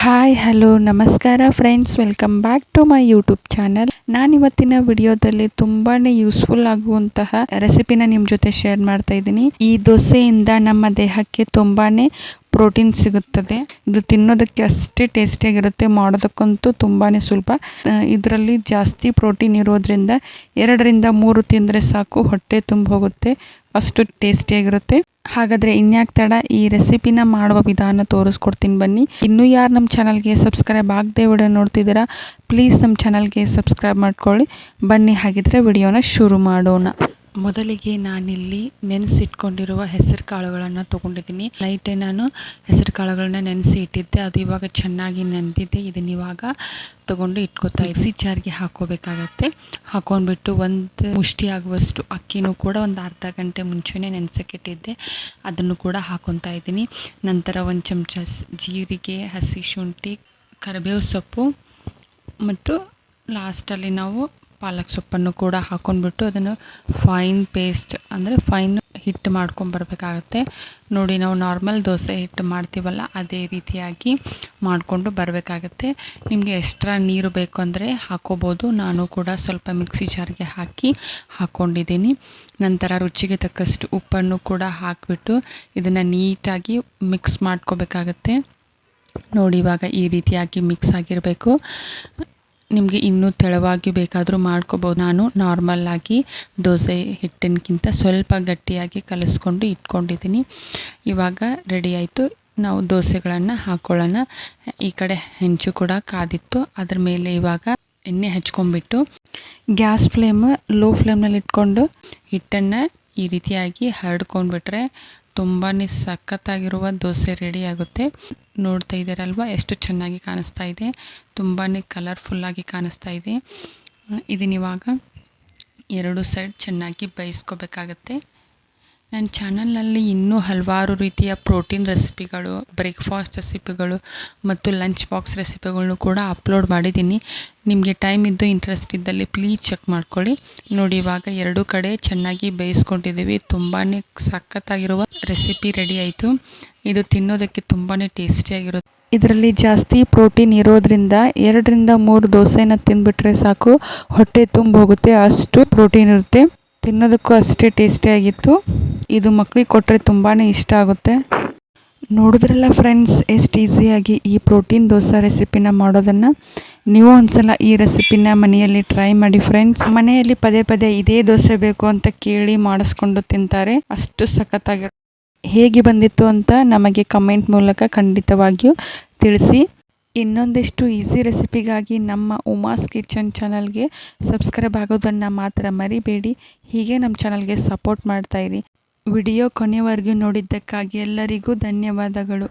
Hi hello ನಮಸ್ಕಾರ friends welcome back to my YouTube channel ನಾನು ಇವತ್ತಿನ ವಿಡಿಯೋದಲ್ಲಿ ತುಂಬಾ ಯೂಸ್ಫುಲ್ ಆಗುವಂತಹ ರೆಸಿಪಿನ ನಿಮ್ಮ ಜೊತೆ ಶೇರ್ ಮಾಡ್ತಾ ಇದ್ದೀನಿ. ಈ ದೋಸೆಯಿಂದ ನಮ್ಮ ದೇಹಕ್ಕೆ ತುಂಬಾ ಪ್ರೋಟೀನ್ ಸಿಗುತ್ತದೆ. ಇದು ತಿನ್ನೋದಕ್ಕೆ ಅಷ್ಟೇ ಟೇಸ್ಟಿಯಾಗಿರುತ್ತೆ ಮಾಡೋದಕ್ಕಂತೂ ತುಂಬಾ ಸುಲಭ. ಇದರಲ್ಲಿ ಜಾಸ್ತಿ ಪ್ರೋಟೀನ್ ಇರೋದ್ರಿಂದ ಎರಡರಿಂದ ಮೂರು ತಿಂದರೆ ಸಾಕು, ಹೊಟ್ಟೆ ತುಂಬ ಹೋಗುತ್ತೆ, ಅಷ್ಟು ಟೇಸ್ಟಿಯಾಗಿರುತ್ತೆ ಹಾಗಾದರೆ ಇನ್ಯಾಕೆ ತಡ, ಈ ರೆಸಿಪಿನ ಮಾಡುವ ವಿಧಾನ ತೋರಿಸ್ಕೊಡ್ತೀನಿ ಬನ್ನಿ. ಇನ್ನೂ ಯಾರು ನಮ್ಮ ಚಾನಲ್ಗೆ ಸಬ್ಸ್ಕ್ರೈಬ್ ಆಗದೆ ವಿಡಿಯೋ ನೋಡ್ತಿದ್ದೀರಾ, ಪ್ಲೀಸ್ ನಮ್ಮ ಚಾನಲ್ಗೆ ಸಬ್ಸ್ಕ್ರೈಬ್ ಮಾಡ್ಕೊಳ್ಳಿ. ಬನ್ನಿ, ಹಾಗಿದ್ರೆ ವಿಡಿಯೋನ ಶುರು ಮಾಡೋಣ. ಮೊದಲಿಗೆ ನಾನಿಲ್ಲಿ ನೆನೆಸಿಟ್ಕೊಂಡಿರುವ ಹೆಸರು ಕಾಳುಗಳನ್ನು ತೊಗೊಂಡಿದ್ದೀನಿ. ಲೈಟೇ ನಾನು ಹೆಸರು ಕಾಳುಗಳನ್ನ ನೆನೆಸಿ ಇಟ್ಟಿದ್ದೆ ಅದು ಇವಾಗ ಚೆನ್ನಾಗಿ ನೆನೆದಿದ್ದೆ ಇದನ್ನ ಇವಾಗ ತೊಗೊಂಡು ಇಟ್ಕೊತಾ ಮಿಕ್ಸಿ ಜಾರ್ಗೆ ಹಾಕೋಬೇಕಾಗತ್ತೆ ಹಾಕೊಂಡ್ಬಿಟ್ಟು ಒಂದು ಮುಷ್ಟಿ ಆಗುವಷ್ಟು ಅಕ್ಕಿನೂ ಕೂಡ ಒಂದು ಅರ್ಧ ಗಂಟೆ ಮುಂಚೆನೇ ನೆನೆಸಕ್ಕಿಟ್ಟಿದ್ದೆ. ಅದನ್ನು ಕೂಡ ಹಾಕೊತಾ ಇದ್ದೀನಿ. ನಂತರ ಒಂದು ಚಮಚ ಜೀರಿಗೆ, ಹಸಿ ಶುಂಠಿ, ಕರಿಬೇವು ಸೊಪ್ಪು ಮತ್ತು ಲಾಸ್ಟಲ್ಲಿ ನಾವು ಪಾಲಕ್ ಸೊಪ್ಪನ್ನು ಕೂಡ ಹಾಕ್ಕೊಂಡ್ಬಿಟ್ಟು ಅದನ್ನು ಫೈನ್ ಪೇಸ್ಟ್ ಅಂದರೆ ಫೈನ್ ಹಿಟ್ಟು ಮಾಡ್ಕೊಂಬರ್ಬೇಕಾಗತ್ತೆ ನೋಡಿ ನಾವು ನಾರ್ಮಲ್ ದೋಸೆ ಹಿಟ್ಟು ಮಾಡ್ತೀವಲ್ಲ, ಅದೇ ರೀತಿಯಾಗಿ ಮಾಡಿಕೊಂಡು ಬರಬೇಕಾಗತ್ತೆ. ನಿಮಗೆ ಎಕ್ಸ್ಟ್ರಾ ನೀರು ಬೇಕು ಅಂದರೆ ಹಾಕೋಬೋದು. ನಾನು ಕೂಡ ಸ್ವಲ್ಪ ಮಿಕ್ಸಿ ಜಾರ್ಗೆ ಹಾಕಿ ಹಾಕ್ಕೊಂಡಿದ್ದೀನಿ ನಂತರ ರುಚಿಗೆ ತಕ್ಕಷ್ಟು ಉಪ್ಪನ್ನು ಕೂಡ ಹಾಕಿಬಿಟ್ಟು ಇದನ್ನು ನೀಟಾಗಿ ಮಿಕ್ಸ್ ಮಾಡ್ಕೋಬೇಕಾಗತ್ತೆ. ನೋಡಿ ಇವಾಗ ಈ ರೀತಿಯಾಗಿ ಮಿಕ್ಸ್ ಆಗಿರಬೇಕು. ನಿಮಗೆ ಇನ್ನೂ ತೆಳುವಾಗಿ ಬೇಕಾದರೂ ಮಾಡ್ಕೋಬೋದು. ನಾನು ನಾರ್ಮಲ್ಲಾಗಿ ದೋಸೆ ಹಿಟ್ಟಿನಕ್ಕಿಂತ ಸ್ವಲ್ಪ ಗಟ್ಟಿಯಾಗಿ ಕಲಸ್ಕೊಂಡು ಇಟ್ಕೊಂಡಿದ್ದೀನಿ. ಇವಾಗ ರೆಡಿ ಆಯಿತು. ನಾವು ದೋಸೆಗಳನ್ನು ಹಾಕ್ಕೊಳ್ಳೋಣ ಈ ಕಡೆ ಹೆಂಚು ಕೂಡ ಕಾದಿತ್ತು. ಅದ್ರ ಮೇಲೆ ಇವಾಗ ಎಣ್ಣೆ ಹಚ್ಕೊಂಡ್ಬಿಟ್ಟು ಗ್ಯಾಸ್ ಫ್ಲೇಮ್, ಲೋ ಫ್ಲೇಮ್ನಲ್ಲಿ ಇಟ್ಕೊಂಡು ಹಿಟ್ಟನ್ನು ಈ ರೀತಿಯಾಗಿ ಹರಡ್ಕೊಂಡ್ಬಿಟ್ರೆ ತುಂಬಾ ಸಖತ್ತಾಗಿರುವ ದೋಸೆ ರೆಡಿ ಆಗುತ್ತೆ. ನೋಡ್ತಾ ಇದ್ದೀರಲ್ವ? ಎಷ್ಟು ಚೆನ್ನಾಗಿ ಕಾಣಿಸ್ತಾ ಇದೆ. ತುಂಬಾ ಕಲರ್ಫುಲ್ಲಾಗಿ ಕಾಣಿಸ್ತಾ ಇದೆ. ಇದನ್ನಿವಾಗ ಎರಡು ಸೈಡ್ ಚೆನ್ನಾಗಿ ಬೇಯಿಸ್ಕೋಬೇಕಾಗತ್ತೆ. ನನ್ನ ಚಾನಲ್ನಲ್ಲಿ ಇನ್ನೂ ಹಲವಾರು ರೀತಿಯ ಪ್ರೋಟೀನ್ ರೆಸಿಪಿಗಳು, ಬ್ರೇಕ್ಫಾಸ್ಟ್ ರೆಸಿಪಿಗಳು ಮತ್ತು ಲಂಚ್ ಬಾಕ್ಸ್ ರೆಸಿಪಿಗಳನ್ನು ಕೂಡ ಅಪ್ಲೋಡ್ ಮಾಡಿದ್ದೀನಿ. ನಿಮಗೆ ಟೈಮ್ ಇದ್ದು ಇಂಟ್ರೆಸ್ಟ್ ಇದ್ದಲ್ಲಿ ಪ್ಲೀಸ್ ಚೆಕ್ ಮಾಡ್ಕೊಳ್ಳಿ. ನೋಡಿ, ಇವಾಗ ಎರಡೂ ಕಡೆ ಚೆನ್ನಾಗಿ ಬೇಯಿಸ್ಕೊಂಡಿದ್ದೀವಿ. ತುಂಬಾ ಸಖತ್ತಾಗಿರುವ ರೆಸಿಪಿ ರೆಡಿ ಆಯಿತು. ಇದು ತಿನ್ನೋದಕ್ಕೆ ತುಂಬಾ ಟೇಸ್ಟಿಯಾಗಿರುತ್ತೆ ಇದರಲ್ಲಿ ಜಾಸ್ತಿ ಪ್ರೋಟೀನ್ ಇರೋದ್ರಿಂದ ಎರಡರಿಂದ ಮೂರು ದೋಸೆನ ತಿಂದುಬಿಟ್ರೆ ಸಾಕು. ಹೊಟ್ಟೆ ತುಂಬ ಹೋಗುತ್ತೆ ಅಷ್ಟು ಪ್ರೋಟೀನ್ ಇರುತ್ತೆ. ತಿನ್ನೋದಕ್ಕೂ ಅಷ್ಟೇ ಟೇಸ್ಟಿಯಾಗಿತ್ತು ಇದು ಮಕ್ಕಳಿಗೆ ಕೊಟ್ಟರೆ ತುಂಬಾ ಇಷ್ಟ ಆಗುತ್ತೆ. ನೋಡಿದ್ರಲ್ಲ ಫ್ರೆಂಡ್ಸ್ ಎಷ್ಟು ಈಸಿಯಾಗಿ ಈ ಪ್ರೋಟೀನ್ ದೋಸೆ ರೆಸಿಪಿನ ಮಾಡೋದನ್ನು. ನೀವು ಒಂದ್ಸಲ ಈ ರೆಸಿಪಿನ ಮನೆಯಲ್ಲಿ ಟ್ರೈ ಮಾಡಿ ಫ್ರೆಂಡ್ಸ್ ಮನೆಯಲ್ಲಿ ಪದೇ ಪದೇ ಇದೇ ದೋಸೆ ಬೇಕು ಅಂತ ಕೇಳಿ ಮಾಡಿಸ್ಕೊಂಡು ತಿಂತಾರೆ. ಅಷ್ಟು ಸಖತ್ತಾಗಿರೋ ಹೇಗೆ ಬಂದಿತ್ತು ಅಂತ ನಮಗೆ ಕಮೆಂಟ್ ಮೂಲಕ ಖಂಡಿತವಾಗಿಯೂ ತಿಳಿಸಿ. ಇನ್ನೊಂದಿಷ್ಟು ಈಸಿ ರೆಸಿಪಿಗಾಗಿ ನಮ್ಮ ಉಮಾಸ್ ಕಿಚನ್ ಚಾನಲ್ಗೆ ಸಬ್ಸ್ಕ್ರೈಬ್ ಆಗೋದನ್ನು ಮಾತ್ರ ಮರಿಬೇಡಿ. ಹೀಗೆ ನಮ್ಮ ಚಾನಲ್ಗೆ ಸಪೋರ್ಟ್ ಮಾಡ್ತಾಯಿರಿ ವಿಡಿಯೋ ಕೊನೆವರೆಗೂ ನೋಡಿದ್ದಕ್ಕಾಗಿ ಎಲ್ಲರಿಗೂ ಧನ್ಯವಾದಗಳು.